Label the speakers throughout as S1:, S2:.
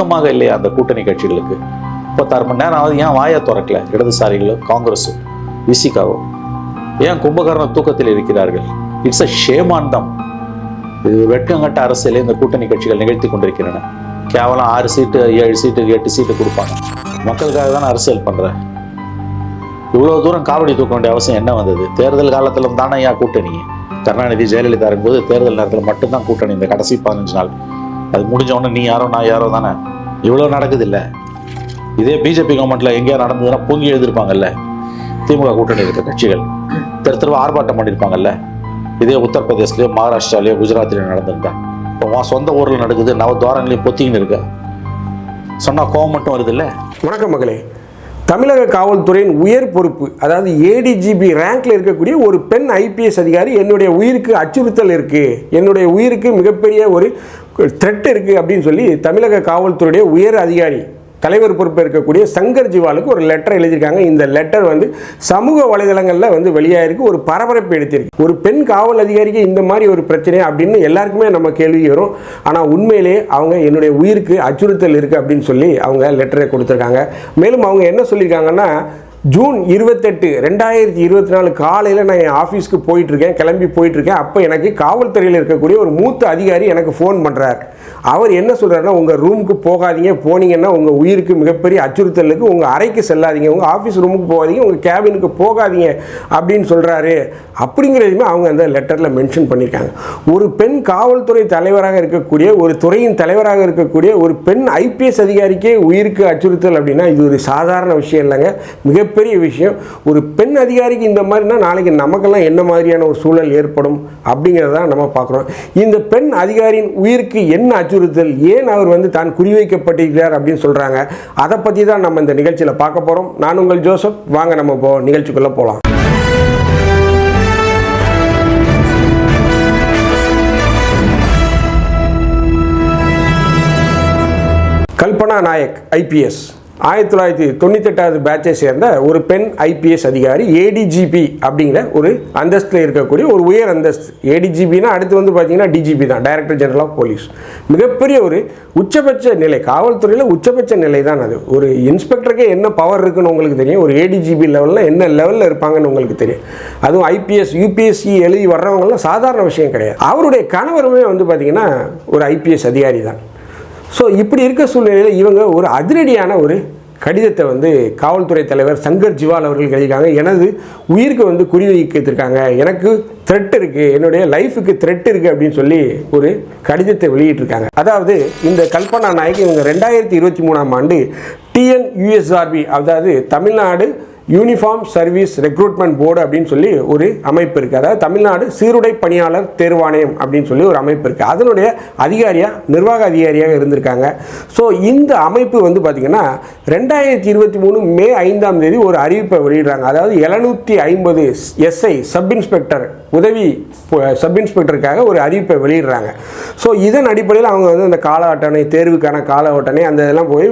S1: நெருக்கமாக இல்லையா அந்த கூட்டணி கட்சிகளுக்கு? முப்பத்தாறு மணி நேரம் ஆகுது. ஏன் வாயை திறக்கல? இடதுசாரிகளும் காங்கிரஸும் விசிகாவும் ஏன் கும்பகர்ண தூக்கத்தில் இருக்கிறார்கள்? இட்ஸ் அ ஷேமான் தம் இது வெட்கங்கட்ட அரசியலை இந்த கூட்டணி கட்சிகள் நிகழ்த்தி கொண்டிருக்கின்றன. கேவலம் ஆறு சீட்டு ஏழு சீட்டு எட்டு சீட்டு கொடுப்பாங்க. மக்களுக்காக தானே அரசியல் பண்ணுறேன் இவ்வளோ தூரம் காவடி தூக்க வேண்டிய அவசியம் என்ன வந்தது? தேர்தல் காலத்துல தானே ஏன் கூட்டணி? கருணாநிதி ஜெயலலிதா இருக்கும்போது தேர்தல் நேரத்தில் மட்டும்தான் கூட்டணி. இந்த கடைசி பதினஞ்சு நாள் அது முடிஞ்சவொடனே நீ யாரோ நான் யாரோ தானே? இவ்வளோ நடக்குது இல்லை இதே பிஜேபி கவர்மெண்ட்டில் எங்கேயா நடந்ததுன்னா பூங்கி எழுதிருப்பாங்கல்ல திமுக கூட்டணி இருக்கிற கட்சிகள். தெரு தெருவா ஆர்ப்பாட்டம் பண்ணியிருப்பாங்கல்ல? இதே உத்தரப்பிரதேசலயோ மகாராஷ்டிராலயோ குஜராத்லேயோ நடந்திருந்தா. இப்போ உன் சொந்த ஊரில் நடக்குது நவ துவாரங்களையும் பொத்திக்கின்னு இருக்க. சொன்னால் கோவம் மட்டும் வருது இல்லை
S2: வணக்கம் மகளே. தமிழக காவல்துறையின் உயர் பொறுப்பு அதாவது ஏடிஜிபி ரேங்க்ல இருக்கக்கூடிய ஒரு பெண் ஐபிஎஸ் அதிகாரி என்னுடைய உயிருக்கு அச்சுறுத்தல் இருக்கு. என்னுடைய உயிருக்கு மிகப்பெரிய ஒரு த்ரெட் இருக்குது அப்படின்னு சொல்லி தமிழக காவல்துறையுடைய உயர் அதிகாரி தலைவர் பொறுப்பு இருக்கக்கூடிய சங்கர் ஜிவாலுக்கு ஒரு லெட்டர் எழுதியிருக்காங்க. இந்த லெட்டர் வந்து சமூக வலைதளங்களில் வந்து வெளியாயிருக்கு. ஒரு பரபரப்பு எடுத்திருக்கு. ஒரு பெண் காவல் அதிகாரிக்கு இந்த மாதிரி ஒரு பிரச்சனை அப்படின்னு எல்லாருக்குமே நம்ம கேள்வி வரும். ஆனால் உண்மையிலே அவங்க என்னுடைய உயிருக்கு அச்சுறுத்தல் இருக்குது அப்படின்னு சொல்லி அவங்க லெட்டரை கொடுத்துருக்காங்க. மேலும் அவங்க என்ன சொல்லியிருக்காங்கன்னா ஜூன் இருபத்தெட்டு ரெண்டாயிரத்தி இருபத்தி நாலு காலையில் நான் என் ஆஃபீஸ்க்கு போயிட்டுருக்கேன் கிளம்பி போயிட்டுருக்கேன். அப்போ எனக்கு காவல்துறையில் இருக்கக்கூடிய ஒரு மூத்த அதிகாரி எனக்கு ஃபோன் பண்ணுறார் அவர் என்ன சொல்கிறாருன்னா உங்கள் ரூமுக்கு போகாதீங்க. போனீங்கன்னா உங்கள் உயிருக்கு மிகப்பெரிய அச்சுறுத்தலுக்கு உங்கள் அறைக்கு செல்லாதீங்க. உங்கள் ஆஃபீஸ் ரூமுக்கு போகாதீங்க. உங்கள் கேபினுக்கு போகாதீங்க. அப்படின்னு சொல்கிறாரு அப்படிங்கிறதுமே அவங்க அந்த லெட்டரில் மென்ஷன் பண்ணியிருக்காங்க. ஒரு பெண் காவல்துறை தலைவராக இருக்கக்கூடிய ஒரு துறையின் தலைவராக இருக்கக்கூடிய ஒரு பெண் ஐபிஎஸ் அதிகாரிக்கே உயிருக்கு அச்சுறுத்தல் அப்படின்னா இது ஒரு சாதாரண விஷயம் இல்லைங்க. மிகப்பெரிய விஷயம். ஒரு பெண் அதிகாரிக்கு இந்த மாதிரினா நாளைக்கு நமக்கெல்லாம் என்ன மாதிரியான ஒரு சூழல் ஏற்படும் அப்படிங்கிறத நம்ம பார்க்குறோம். இந்த பெண் அதிகாரியின் உயிருக்கு என்ன அச்சுறுத்தல்? ஏன் அவர் வந்து தான் குறிவைக்கப்பட்டிருக்கிறார் அப்படின்னு சொல்கிறாங்க அதை பற்றி தான் நம்ம இந்த நிகழ்ச்சியில் பார்க்க போகிறோம் நான் உங்கள் ஜோசப். வாங்க நம்ம இப்போ நிகழ்ச்சிக்குள்ளே போகலாம் கல்பனா நாயக் ஐபிஎஸ் ஆயிரத்தி தொள்ளாயிரத்தி தொண்ணூத்தெட்டாவது பேட்சை சேர்ந்த ஒரு பெண் ஐபிஎஸ் அதிகாரி ஏடிஜிபி அப்படிங்கிற ஒரு அந்தஸ்தில் இருக்கக்கூடிய ஒரு உயர் அந்தஸ்து. ஏடிஜிபினா அடுத்து வந்து பார்த்தீங்கன்னா டிஜிபி தான் டைரக்டர் ஜெனரல் ஆஃப் போலீஸ் மிகப்பெரிய ஒரு உச்சபட்ச நிலை காவல்துறையில் உச்சபட்ச நிலை தான் அது. ஒரு இன்ஸ்பெக்டருக்கே என்ன பவர் இருக்குன்னு உங்களுக்கு தெரியும் ஒரு ஏடிஜிபி லெவலில் என்ன லெவலில் இருப்பாங்கன்னு உங்களுக்கு தெரியும். அதுவும் ஐபிஎஸ் யூபிஎஸ்சி எழுதி வர்றவங்கலாம் சாதாரண விஷயம் கிடையாது. அவருடைய கணவருமே வந்து பார்த்தீங்கன்னா ஒரு ஐபிஎஸ் அதிகாரி தான். ஸோ இப்படி இருக்க சூழ்நிலையில் இவங்க ஒரு அதிரடியான ஒரு கடிதத்தை வந்து காவல்துறை தலைவர் சங்கர் ஜிவால் அவர்கள் எழுதியிருக்காங்க. எனது உயிருக்கு வந்து குறிவைத்திருக்காங்க எனக்கு த்ரெட் இருக்குது என்னுடைய லைஃபுக்கு த்ரெட் இருக்குது அப்படின்னு சொல்லி ஒரு கடிதத்தை வெளியிட்டிருக்காங்க. அதாவது இந்த கல்பனா நாயக் இவங்க ரெண்டாயிரத்தி இருபத்தி மூணாம் ஆண்டு டிஎன் யூஎஸ்ஆர்பி அதாவது Tamil Nadu uniform service recruitment board அப்படின்னு சொல்லி ஒரு அமைப்பு இருக்குது அதாவது தமிழ்நாடு சீருடை பணியாளர் தேர்வாணையம் அப்படின்னு சொல்லி ஒரு அமைப்பு இருக்குது அதனுடைய அதிகாரியாக நிர்வாக அதிகாரியாக இருந்திருக்காங்க. ஸோ இந்த அமைப்பு வந்து பார்த்திங்கன்னா ரெண்டாயிரத்தி இருபத்தி மூணு மே ஐந்தாம் தேதி ஒரு அறிவிப்பை வெளியிடுறாங்க. அதாவது எழுநூற்றி ஐம்பது எஸ்ஐ சப் இன்ஸ்பெக்டர் உதவி சப் இன்ஸ்பெக்டருக்காக ஒரு அறிவிப்பை வெளியிடுறாங்க. ஸோ இதன் அடிப்படையில் அவங்க வந்து அந்த கால அட்டணை தேர்வுக்கான கால அட்டணை அந்த இதெல்லாம் போய்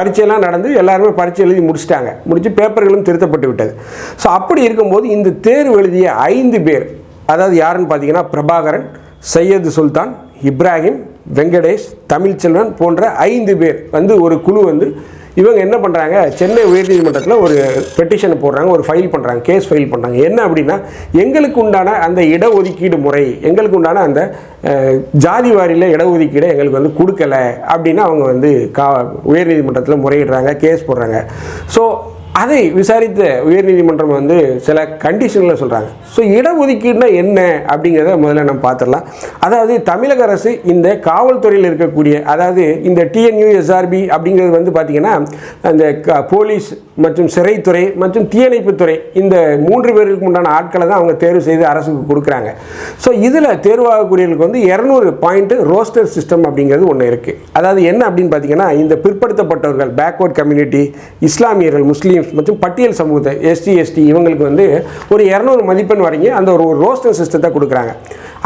S2: பரீட்சையெல்லாம் நடந்து எல்லாருமே பரீட்சை எழுதி முடிச்சிட்டாங்க. முடித்து பேப்பர்களும் திருத்தப்பட்டு விட்டது. ஸோ அப்படி இருக்கும்போது இந்த தேர்வு எழுதிய ஐந்து பேர் அதாவது யாருன்னு பார்த்தீங்கன்னா பிரபாகரன் சையது சுல்தான் இப்ராஹிம் வெங்கடேஷ் தமிழ்ச்செல்வன் போன்ற ஐந்து பேர் வந்து ஒரு குழு வந்து இவங்க என்ன பண்ணுறாங்க சென்னை உயர்நீதிமன்றத்தில் ஒரு பெட்டிஷனை போடுறாங்க ஒரு ஃபைல் பண்ணுறாங்க கேஸ் ஃபைல் பண்ணுறாங்க என்ன அப்படின்னா எங்களுக்கு உண்டான அந்த இடஒதுக்கீடு முறை எங்களுக்கு உண்டான அந்த ஜாதி வாரியில் இடஒதுக்கீடை எங்களுக்கு வந்து கொடுக்கல அப்படின்னு அவங்க வந்து கா உயர்நீதிமன்றத்தில் முறையிடுறாங்க கேஸ் போடுறாங்க. ஸோ அதை விசாரித்த உயர்நீதிமன்றம் வந்து சில கண்டிஷனில் சொல்கிறாங்க ஸோ இடஒதுக்கீடுனா என்ன அப்படிங்கிறத முதல்ல நம்ம பார்த்துடலாம். அதாவது தமிழக அரசு இந்த காவல்துறையில் இருக்கக்கூடிய அதாவது இந்த டிஎன்யூஎஸ்ஆர்பி அப்படிங்கிறது வந்து பார்த்திங்கன்னா அந்த க- போலீஸ் மற்றும் சிறைத்துறை மற்றும் தீயணைப்புத்துறை இந்த மூன்று பேருக்கு உண்டான ஆட்களை தான் அவங்க தேர்வு செய்து அரசுக்கு கொடுக்குறாங்க. ஸோ இதில் தேர்வாகக்கூடியவர்களுக்கு வந்து இரநூறு பாயிண்ட் ரோஸ்டர் சிஸ்டம் அப்படிங்கிறது ஒன்று இருக்குது அதாவது என்ன அப்படின்னு பார்த்தீங்கன்னா இந்த பிற்படுத்தப்பட்டவர்கள் பேக்வர்ட் கம்யூனிட்டி இஸ்லாமியர்கள் முஸ்லீம் முஸ்லீம்ஸ் மற்றும் பட்டியல் சமூகத்தை எஸ்டி எஸ்டி இவங்களுக்கு வந்து ஒரு இரநூறு மதிப்பெண் வரைக்கும் அந்த ஒரு ரோஸ்டர் சிஸ்டத்தை கொடுக்குறாங்க.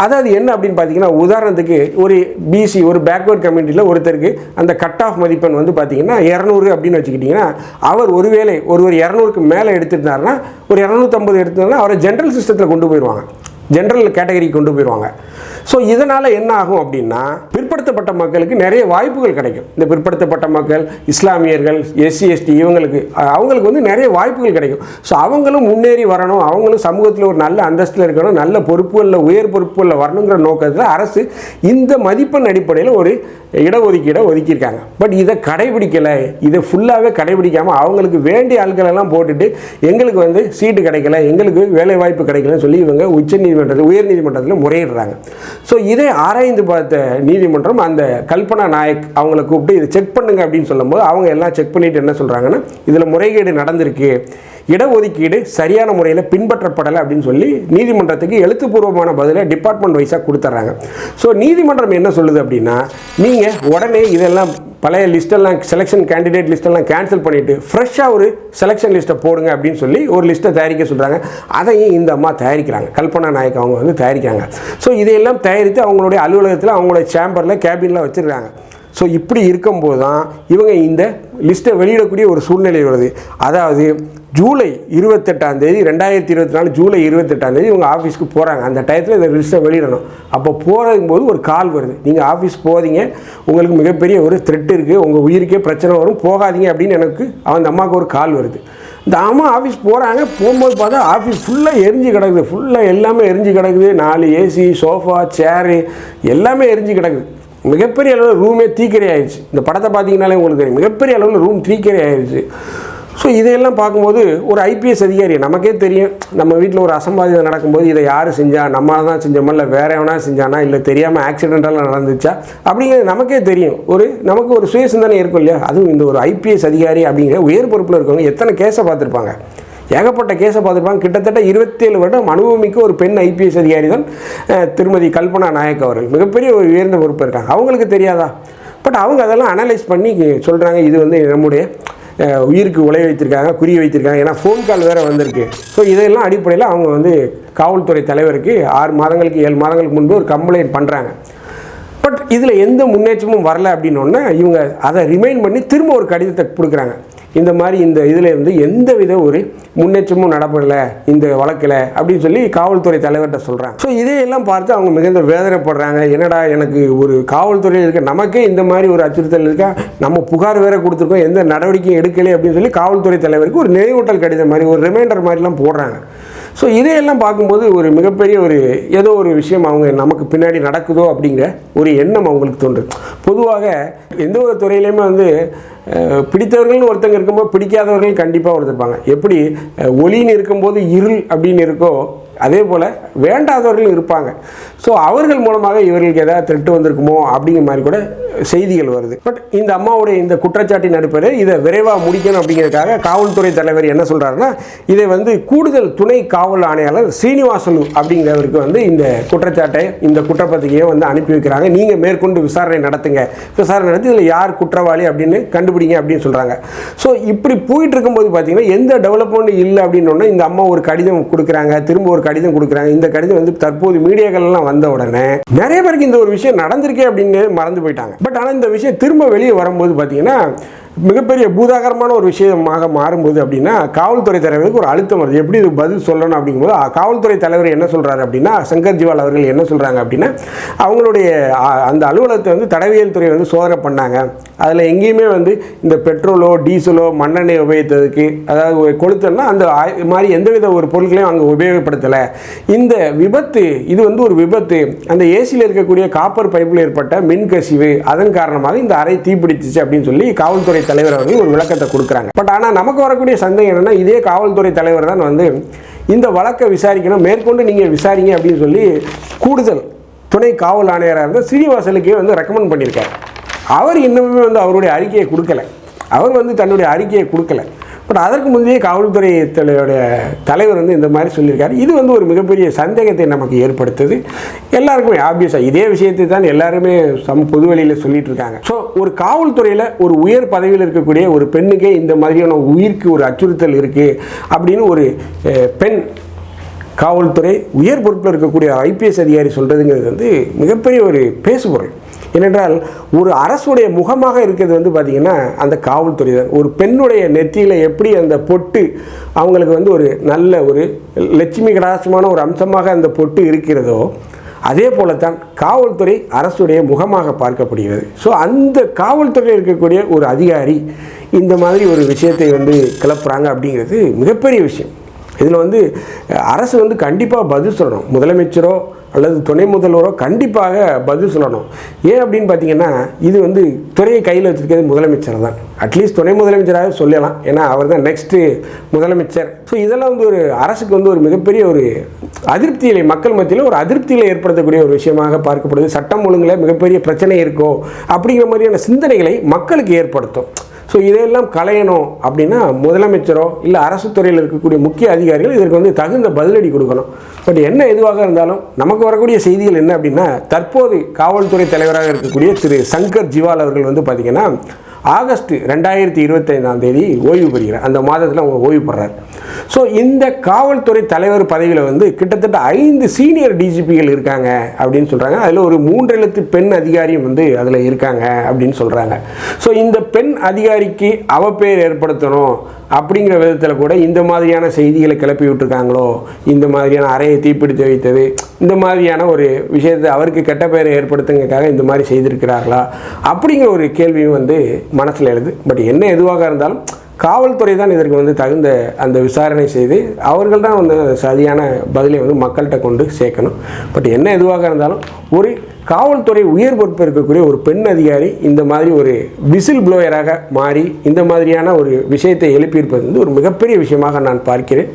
S2: அதாவது என்ன அப்படின்னு பார்த்தீங்கன்னா உதாரணத்துக்கு ஒரு பிசி ஒரு பேக்வேர்ட் கம்யூனிட்டியில் ஒருத்தருக்கு அந்த கட் ஆஃப் மதிப்பெண் வந்து பார்த்தீங்கன்னா இரநூறு அப்படின்னு வச்சுக்கிட்டிங்கன்னா அவர் ஒருவேளை ஒரு ஒரு இரநூறுக்கு மேலே எடுத்துருந்தாருன்னா ஒரு இரநூத்தம்பது எடுத்துருந்தாருன்னா அவரை ஜென்ரல் சிஸ்டத்தில் கொண்டு போயிடுவாங்க. ஜென்ரல் கேட்டகரிக்கு கொண்டு போயிடுவாங்க. ஸோ இதனால் என்ன ஆகும் அப்படின்னா பிற்படுத்தப்பட்ட மக்களுக்கு நிறைய வாய்ப்புகள் கிடைக்கும். இந்த பிற்படுத்தப்பட்ட மக்கள் இஸ்லாமியர்கள் எஸ்சி எஸ்டி இவங்களுக்கு அவங்களுக்கு வந்து நிறைய வாய்ப்புகள் கிடைக்கும். ஸோ அவங்களும் முன்னேறி வரணும். அவங்களும் சமூகத்தில் ஒரு நல்ல அந்தஸ்தில் இருக்கணும். நல்ல பொறுப்புகளில் உயர் பொறுப்புகளில் வரணுங்கிற நோக்கத்தில் அரசு இந்த மதிப்பெண் அடிப்படையில் ஒரு இடஒதுக்கீடை ஒதுக்கியிருக்காங்க. பட் இதை கடைபிடிக்கலை. இதை ஃபுல்லாகவே கடைபிடிக்காமல் அவங்களுக்கு வேண்டிய ஆட்கள் எல்லாம் போட்டுட்டு எங்களுக்கு வந்து சீட்டு கிடைக்கல எங்களுக்கு வேலை வாய்ப்பு கிடைக்கலன்னு சொல்லி இவங்க உச்சநீதிமன்றத்தில் உயர்நீதிமன்றத்தில் முறையிடுறாங்க. ஸோ இதை ஆராய்ந்து பார்த்த நீதிமன்றம் அந்த கல்பனா நாயக் அவங்கள கூப்பிட்டு இதை செக் பண்ணுங்க அப்படின்னு சொல்லும்போது அவங்க எல்லாம் செக் பண்ணிட்டு என்ன சொல்கிறாங்கன்னா இதில் முறைகேடு நடந்திருக்கு. இடஒதுக்கீடு சரியான முறையில் பின்பற்றப்படலை அப்படின்னு சொல்லி நீதிமன்றத்துக்கு எழுத்துப்பூர்வமான பதிலை டிபார்ட்மெண்ட் வைஸாக கொடுத்துட்றாங்க ஸோ நீதிமன்றம் என்ன சொல்லுது அப்படின்னா நீங்கள் உடனே இதெல்லாம் பழைய லிஸ்டெல்லாம் செலெக்ஷன் கேண்டிடேட் லிஸ்ட்டெல்லாம் கேன்சல் பண்ணிவிட்டு ஃப்ரெஷ்ஷாக ஒரு செலெக்ஷன் லிஸ்ட்டை போடுங்க அப்படின்னு சொல்லி ஒரு லிஸ்ட்டை தயாரிக்க சொல்கிறாங்க அதையும் இந்த அம்மா தயாரிக்கிறாங்க. கல்பனா நாயக் அவங்க வந்து தயாரிக்கிறாங்க. ஸோ இதையெல்லாம் தயாரித்து அவங்களுடைய அலுவலகத்தில் அவங்களுடைய சேம்பரில் கேபினில் வச்சுருக்காங்க. ஸோ இப்படி இருக்கும்போது தான் இவங்க இந்த லிஸ்ட்டை வெளியிடக்கூடிய ஒரு சூழ்நிலை வருது. அதாவது ஜூலை இருபத்தெட்டாம் தேதி ரெண்டாயிரத்தி இருபத்தி நாலு ஜூலை இருபத்தெட்டாம் தேதி இவங்க ஆஃபீஸ்க்கு போகிறாங்க அந்த டயத்தில் இந்த லிஸ்ட்டை வெளியிடணும். அப்போ போகும்போது ஒரு கால் வருது. நீங்கள் ஆஃபீஸ் போதீங்க. உங்களுக்கு மிகப்பெரிய ஒரு த்ரெட் இருக்குது உங்கள் உயிருக்கே பிரச்சனை வரும். போகாதீங்க அப்படின்னு எனக்கு அந்த அம்மாவுக்கு ஒரு கால் வருது. இந்த அம்மா ஆஃபீஸ் போகிறாங்க போகும்போது பார்த்தா ஆஃபீஸ் ஃபுல்லாக எரிஞ்சு கிடக்குது. ஃபுல்லாக எல்லாமே எரிஞ்சு கிடக்குது. நாலு ஏசி சோஃபா சேரு எல்லாமே எரிஞ்சு கிடக்குது. மிகப்பெரிய அளவில் ரூமே தீக்கரை ஆயிடுச்சு இந்த படத்தை பார்த்தீங்கனாலே உங்களுக்கு தெரியும். மிகப்பெரிய அளவில் ரூம் தீக்கரை ஆயிடுச்சு ஸோ இதையெல்லாம் பார்க்கும்போது ஒரு ஐபிஎஸ் அதிகாரி நமக்கே தெரியும். நம்ம வீட்டில் ஒரு அசம்பாதிதம் நடக்கும்போது இதை யார் செஞ்சா நம்ம தான் செஞ்சோமா இல்லை வேற எவனா செஞ்சானா இல்லை தெரியாமல் ஆக்சிடென்டெல்லாம் நடந்துச்சா? அப்படிங்கிறது நமக்கே தெரியும். ஒரு நமக்கு ஒரு சுய சிந்தனை இருக்கும் இல்லையா? அதுவும் இந்த ஒரு ஐபிஎஸ் அதிகாரி அப்படிங்கிற உயர் பொறுப்பில் இருக்கவங்க எத்தனை கேஸை பார்த்துருப்பாங்க? ஏகப்பட்ட கேஸை பார்த்துருப்பாங்க. கிட்டத்தட்ட இருபத்தேழு வருடம் அனுபவமிக்க ஒரு பெண் ஐபிஎஸ் அதிகாரி தான் திருமதி கல்பனா நாயக் அவர்கள். மிகப்பெரிய ஒரு உயர்ந்த பொறுப்பு இருக்காங்க. அவங்களுக்கு தெரியாதா? பட் அவங்க அதெல்லாம் அனலைஸ் பண்ணி சொல்கிறாங்க இது வந்து நம்முடைய உயிருக்கு உலை வைத்திருக்காங்க குறி வைத்திருக்காங்க. ஏன்னா ஃபோன் கால் வேறு வந்திருக்கு. ஸோ இதெல்லாம் அடிப்படையில் அவங்க வந்து காவல்துறை தலைவருக்கு ஆறு மாதங்களுக்கு ஏழு மாதங்களுக்கு முன்பு ஒரு கம்ப்ளைண்ட் பண்ணுறாங்க பட் இதில் எந்த முன்னேற்றமும் வரல அப்படின்னோடனே இவங்க அதை ரிமைண்ட் பண்ணி திரும்ப ஒரு கடிதத்தை கொடுக்குறாங்க. இந்த மாதிரி இந்த இதில் இருந்து எந்த வித ஒரு முன்னேற்றமும் நடப்படலை இந்த வழக்கில் அப்படின்னு சொல்லி காவல்துறை தலைவர்கிட்ட சொல்கிறாங்க ஸோ இதையெல்லாம் பார்த்து அவங்க மிகுந்த வேதனைப்படுறாங்க. என்னடா எனக்கு ஒரு காவல்துறையில் இருக்க நமக்கே இந்த மாதிரி ஒரு அச்சுறுத்தல் இருக்கா? நம்ம புகார் வேற கொடுத்துருக்கோம் எந்த நடவடிக்கையும் எடுக்கலை அப்படின்னு சொல்லி காவல்துறை தலைவருக்கு ஒரு நினைவூட்டல் கடிதம் மாதிரி ஒரு ரிமைண்டர் மாதிரிலாம் போடுறாங்க. ஸோ இதையெல்லாம் பார்க்கும்போது ஒரு மிகப்பெரிய ஒரு ஏதோ ஒரு விஷயம் அவங்க நமக்கு பின்னாடி நடக்குதோ அப்படிங்கிற ஒரு எண்ணம் அவங்களுக்கு தோன்றும் பொதுவாக எந்த ஒரு துறையிலையுமே வந்து பிடித்தவர்கள்னு ஒருத்தங்க இருக்கும்போது பிடிக்காதவர்கள் கண்டிப்பாக ஒருத்தருப்பாங்க எப்படி ஒளின்னு இருக்கும்போது இருள் அப்படின்னு இருக்கோ அதே போல் வேண்டாதவர்களும் இருப்பாங்க. ஸோ அவர்கள் மூலமாக இவர்களுக்கு ஏதாவது திருட்டு வந்திருக்குமோ அப்படிங்கிற மாதிரி கூட செய்திகள் வருது. பட் இந்த அம்மாவுடைய இந்த குற்றச்சாட்டின் அடிப்படையில் இதை விரைவாக முடிக்கணும் அப்படிங்கிறதுக்காக காவல்துறை தலைவர் என்ன சொல்கிறாருன்னா இதை வந்து கூடுதல் துணை காவல் ஆணையாளர் சீனிவாசலு அப்படிங்கிறவருக்கு வந்து இந்த குற்றச்சாட்டை இந்த குற்றப்பத்திரிகையை வந்து அனுப்பி வைக்கிறாங்க. நீங்கள் மேற்கொண்டு விசாரணை நடத்துங்க. விசாரணை நடத்தி இதில் யார் குற்றவாளி அப்படின்னு கண்டுபிடிங்க அப்படின்னு சொல்கிறாங்க ஸோ இப்படி போயிட்டு இருக்கும்போது பார்த்தீங்கன்னா எந்த டெவலப்மெண்ட் இல்லை அப்படின்னோடனே இந்த அம்மா ஒரு கடிதம் கொடுக்குறாங்க. திரும்ப ஒரு கடிதம் கொடுக்குறாங்க. இந்த கடிதம் வந்து தற்போது மீடியாக்கள்லாம் வந்த உடனே நிறைய பேருக்கு இந்த ஒரு விஷயம் நடந்திருக்கே அப்படின்னு மறந்து போயிட்டாங்க. பட் ஆனால் இந்த விஷயம் திரும்ப வெளியே வரும்போது பார்த்தீங்கன்னா மிகப்பெரிய பூதாகரமான ஒரு விஷயமாக மாறும்போது அப்படின்னா காவல்துறை தலைவருக்கு ஒரு அழுத்தம் வருது. எப்படி இது பதில் சொல்லணும் அப்படிங்கும்போது காவல்துறை தலைவர் என்ன சொல்கிறாரு அப்படின்னா சங்கர் ஜிவால் அவர்கள் என்ன சொல்கிறாங்க அப்படின்னா அவங்களுடைய அந்த அலுவலகத்தை வந்து தடவியல் துறை வந்து சோதனை பண்ணாங்க. அதில் எங்கேயுமே வந்து இந்த பெட்ரோலோ டீசலோ மண்ணெண்ணெய் உபயோகித்ததுக்கு அதாவது ஒரு கொளுத்தல்னா அந்த மாதிரி எந்தவித ஒரு பொருட்களையும் அங்கே உபயோகப்படுத்தலை. இந்த விபத்து இது வந்து ஒரு விபத்து. அந்த ஏசியில் இருக்கக்கூடிய காப்பர் பைப்பில் ஏற்பட்ட மின் கசிவு அதன் காரணமாக இந்த அறை தீப்பிடிச்சிச்சு அப்படின்னு சொல்லி காவல்துறை தலைவர் அவர்கள் ஒரு விளக்கத்தை கொடுக்குறாங்க. பட் ஆனால் நமக்கு வரக்கூடிய சந்தேகம் என்னென்னா இதே காவல்துறை தலைவர் தான் வந்து இந்த வழக்கை விசாரிக்கணும் மேற்கொண்டு நீங்கள் விசாரிங்க அப்படின்னு சொல்லி கூடுதல் துணை காவல் ஆணையராக இருந்த சீனிவாசலுக்கே வந்து ரெக்கமெண்ட் பண்ணியிருக்காரு. அவர் இன்னுமே வந்து அவருடைய அறிக்கையை கொடுக்கல. அவர் வந்து தன்னுடைய அறிக்கையை கொடுக்கல. பட் அதற்கு முந்தைய காவல்துறை தலைவருடைய தலைவர் வந்து இந்த மாதிரி சொல்லியிருக்காரு. இது வந்து ஒரு மிகப்பெரிய சந்தேகத்தை நமக்கு ஏற்படுத்துது. எல்லாருக்குமே ஆப்வியஸாக இதே விஷயத்தை தான் எல்லாருமே சம் பொதுவெளியில் சொல்லிட்டு இருக்காங்க ஸோ ஒரு காவல்துறையில் ஒரு உயர் பதவியில் இருக்கக்கூடிய ஒரு பெண்ணுக்கே இந்த மாதிரியான உயிருக்கு ஒரு அச்சுறுத்தல் இருக்குது அப்படின்னு ஒரு பெண் காவல்துறை உயர் பொறுப்பில் இருக்கக்கூடிய ஐபிஎஸ் அதிகாரி சொல்கிறதுங்கிறது வந்து மிகப்பெரிய ஒரு பேசுபொருள். ஏனென்றால் ஒரு அரசுடைய முகமாக இருக்கிறது வந்து பார்த்திங்கன்னா அந்த காவல்துறை தான் ஒரு பெண்ணுடைய நெற்றியில் எப்படி அந்த பொட்டு அவங்களுக்கு வந்து ஒரு நல்ல ஒரு லட்சுமி கடாசமான ஒரு அம்சமாக அந்த பொட்டு இருக்கிறதோ அதே போலத்தான் காவல்துறை அரசுடைய முகமாக பார்க்கப்படுகிறது. ஸோ அந்த காவல்துறையில் இருக்கக்கூடிய ஒரு அதிகாரி இந்த மாதிரி ஒரு விஷயத்தை வந்து கிளப்புறாங்க அப்படிங்கிறது மிகப்பெரிய விஷயம். இதில் வந்து அரசு வந்து கண்டிப்பாக பதில் சொல்லணும். முதலமைச்சரோ அல்லது துணை முதல்வரோ கண்டிப்பாக பதில் சொல்லணும். ஏன் அப்படின்னு பார்த்தீங்கன்னா இது வந்து துறையை கையில் வச்சுருக்கிறது முதலமைச்சர் தான். அட்லீஸ்ட் துணை முதலமைச்சராக சொல்லலாம். ஏன்னா அவர் தான் நெக்ஸ்ட்டு முதலமைச்சர். ஸோ இதெல்லாம் வந்து ஒரு அரசுக்கு வந்து ஒரு மிகப்பெரிய ஒரு அதிருப்தியிலே மக்கள் மத்தியில் ஒரு அதிருப்தியில் ஏற்படுத்தக்கூடிய ஒரு விஷயமாக பார்க்கப்படுது. சட்டம் ஒழுங்கில் மிகப்பெரிய பிரச்சனை இருக்கோ அப்படிங்கிற மாதிரியான சிந்தனைகளை மக்களுக்கு ஏற்படுத்தும். ஸோ இதையெல்லாம் களையணும் அப்படின்னா முதலமைச்சரோ இல்லை அரசு துறையில் இருக்கக்கூடிய முக்கிய அதிகாரிகள் இதற்கு வந்து தகுந்த பதிலடி கொடுக்கணும். பட் என்ன எதுவாக இருந்தாலும் நமக்கு வரக்கூடிய செய்திகள் என்ன அப்படின்னா தற்போது காவல்துறை தலைவராக இருக்கக்கூடிய திரு சங்கர் ஜிவால் அவர்கள் வந்து பார்த்திங்கன்னா ஆகஸ்ட் ரெண்டாயிரத்தி இருபத்தைந்தாம் தேதி ஓய்வு பெறுகிறார். அந்த மாதத்தில் அவங்க ஓய்வு பெறார். ஸோ இந்த காவல்துறை தலைவர் பதவியில் வந்து கிட்டத்தட்ட ஐந்து சீனியர் டிஜிபிகள் இருக்காங்க அப்படின்னு சொல்கிறாங்க அதில் ஒரு மூன்றெழுத்து பெண் அதிகாரியும் வந்து அதில் இருக்காங்க அப்படின்னு சொல்கிறாங்க ஸோ இந்த பெண் அதிகாரிக்கு அவப்பெயர் ஏற்படுத்தணும் அப்படிங்கிற விதத்தில் கூட இந்த மாதிரியான செய்திகளை கிளப்பி விட்டுருக்காங்களோ இந்த மாதிரியான அறையை தீப்பிடித்து வைத்தது இந்த மாதிரியான ஒரு விஷயத்தை அவருக்கு கெட்ட பெயரை ஏற்படுத்துங்கிறதுக்காக இந்த மாதிரி செய்திருக்கிறார்களா அப்படிங்கிற ஒரு கேள்வியும் வந்து மனசில் எழுது. பட் என்ன எதுவாக இருந்தாலும் காவல்துறை தான் இதற்கு வந்து தகுந்த அந்த விசாரணை செய்து அவர்கள் தான் வந்து சரியான பதிலை வந்து மக்கள்கிட்ட கொண்டு சேர்க்கணும். பட் என்ன எதுவாக இருந்தாலும் ஒரு காவல்துறை உயர் பொறுப்பு இருக்கக்கூடிய ஒரு பெண் அதிகாரி இந்த மாதிரி ஒரு விசில் ப்ளோயராக மாறி இந்த மாதிரியான ஒரு விஷயத்தை எழுப்பியிருப்பது வந்து ஒரு மிகப்பெரிய விஷயமாக நான் பார்க்கிறேன்.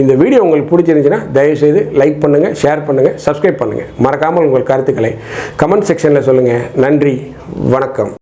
S2: இந்த வீடியோ உங்களுக்கு பிடிச்சிருந்துச்சுன்னா தயவுசெய்து லைக் பண்ணுங்கள் ஷேர் பண்ணுங்கள் சப்ஸ்கிரைப் பண்ணுங்கள் மறக்காமல் உங்கள் கருத்துக்களை கமெண்ட் செக்ஷனில் சொல்லுங்கள் நன்றி வணக்கம்.